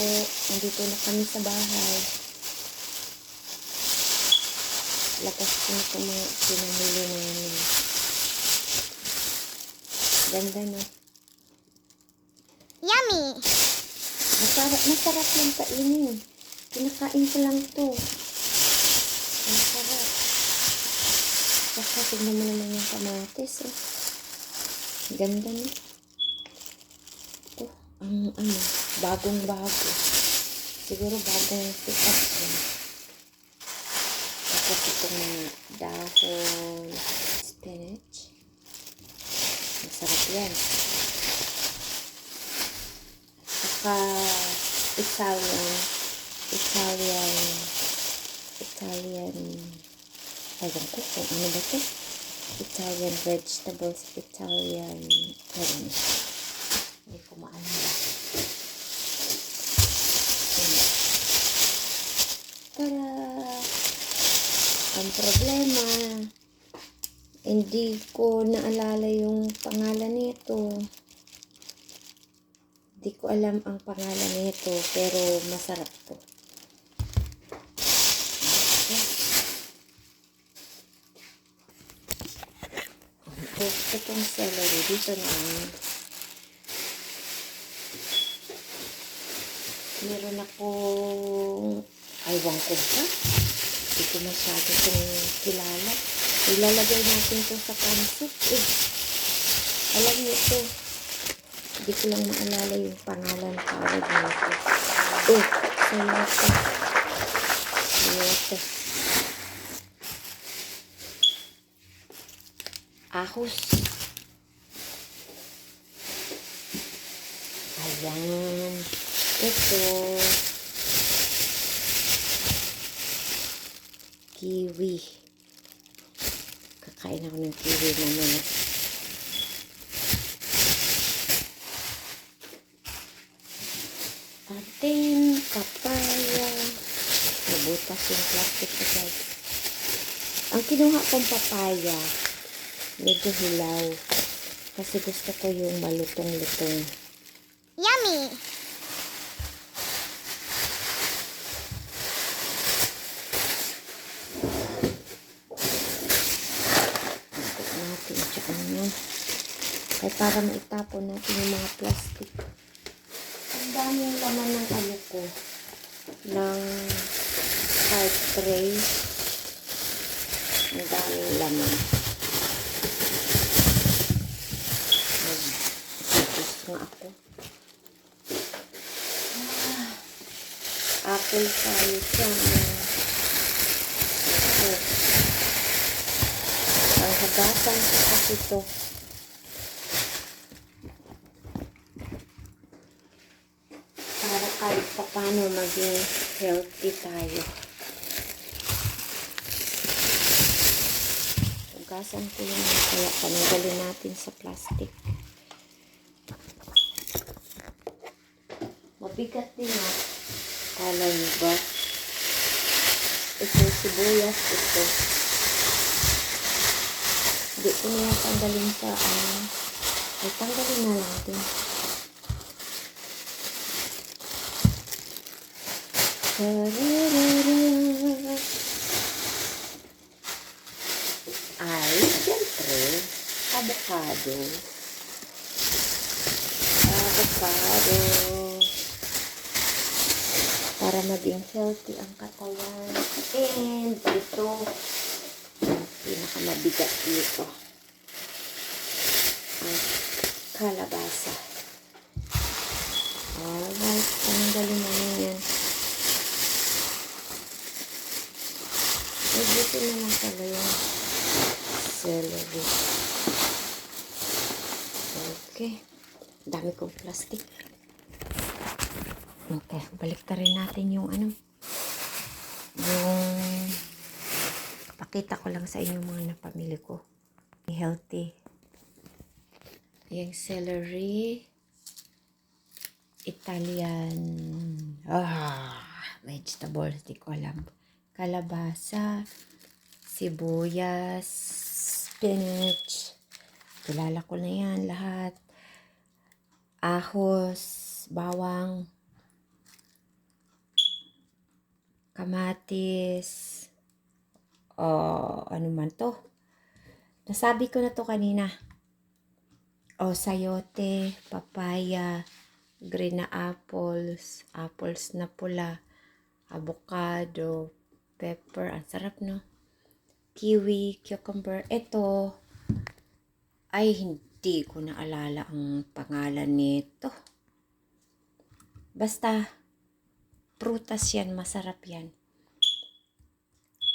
po. Nandito na kami sa bahay. Labas ko na itong mga pinamili namin. Ganda no? Yummy! Masarap, masarap lang kainin. Kinakain ko lang to. Masarap. Saka tignan mo naman yung kamatis. Oh. Ganda no? Ito, ang ano, bagong bago. Siguro bagong pick-up yun. Tapos itong dahon spinach. Masarap yan. Saka Italian, Italian, Italian, ewan ko kung ano ba to? Italian vegetables, Italian, ewan. Hindi ko maalala. Ayan. Tara! Problema, hindi ko naalala yung pangalan nito. Di ko alam ang pangalan nito, pero masarap to. Ito, itong celery, dito na. Meron akong aywan ko ba? Hindi ko masyado itong kilala. Ilalagay natin to sa pancit. Eh, alam niyo ito. Hindi ko lang maalala yung pangalan tawag nito. Oh, salata. Salata. Ahos. Ayan. Ito. Kiwi. Kakain ako ng kiwi mamaya. ating papaya. Nabutas yung plastic ko guys. Ang kinuha kong papaya, medyo hilaw. Kasi gusto ko yung malutong-lutong. Yummy! Ikot natin dyan yan. Kaya para maitapon natin yung mga plastic. Ang daming laman ng ano ko. Ng card tray. Ang daming laman. Nag-focus nga ako. Ah, apple tayo. Ito. Ang hagasan ko kasi ito. Para kahit pa paano maging healthy tayo. Hugasan ko yun. Kaya pananggalin natin sa plastic. Mabigat din ah. Kala niyo ba? Ito sibuyas ito. Hindi ko na tanggalin sa ano. Ay, tanggalin na lang din. Tararara. Ay, siyempre, avocado. Avocado. Para maging healthy ang katawan. And ito, pinakamabigat dito. Ang kalabasa. Alright, tanggalin namin yan. Ay, dito na lang pala yung celery. Okay. Dami kong plastic. Okay, balik rin natin yung ano. Yung pakita ko lang sa inyo mga napamili ko. Healthy. Yung celery. Italian. Ah, vegetables. Di ko alam. Kalabasa. Sibuyas. Spinach. Kilala ko na yan lahat. Ahos. Bawang. kamatis, o ano man to. Nasabi ko na to kanina. O sayote, papaya, green na apples, apples na pula, avocado, pepper, ang sarap no? Kiwi, cucumber, ito, ay hindi ko naalala ang pangalan nito. Basta, prutas yan, masarap yan.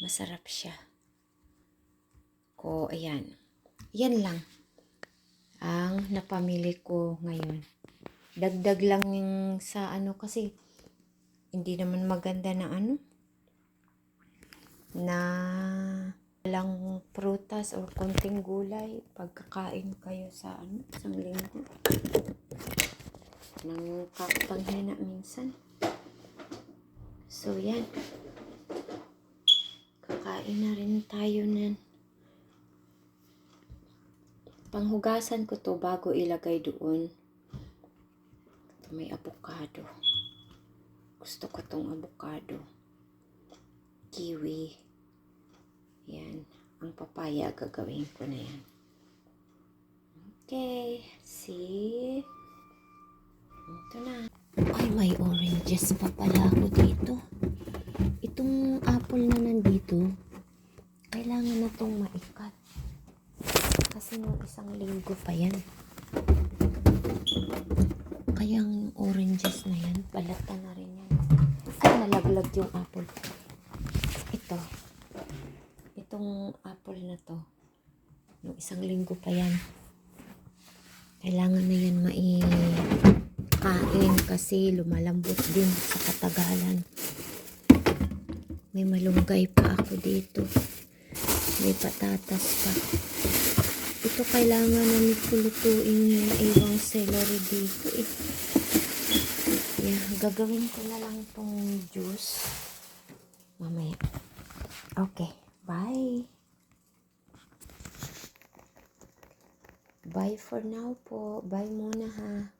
Masarap siya. Ko, ayan. Yan lang ang napamili ko ngayon. Dagdag lang yung sa ano kasi hindi naman maganda na ano na lang prutas or konting gulay. Pagkakain kayo sa ano isang linggo. Nang kapanghina minsan. So yan. Kakain na rin tayo nan panghugasan ko to bago ilagay doon. May avocado. Gusto ko tong avocado. Kiwi yan ang papaya gagawin ko na yan okay see ito na ay may oranges pa pala ako dito itong apple na nandito kailangan na tong maikat kasi nung isang linggo pa yan. Kaya yung oranges na yan, balata na rin yan. Ay, nalaglag yung apple. Ito. Itong apple na to, nung isang linggo pa yan. Kailangan na yan maikain kasi lumalambot din sa katagalan. May malunggay pa ako dito. May patatas pa. Ito kailangan na ni kulutuin yung ibang celery dito eh. Yeah, gagawin ko na lang tong juice. Mamaya. Okay, bye. Bye for now po. Bye muna ha.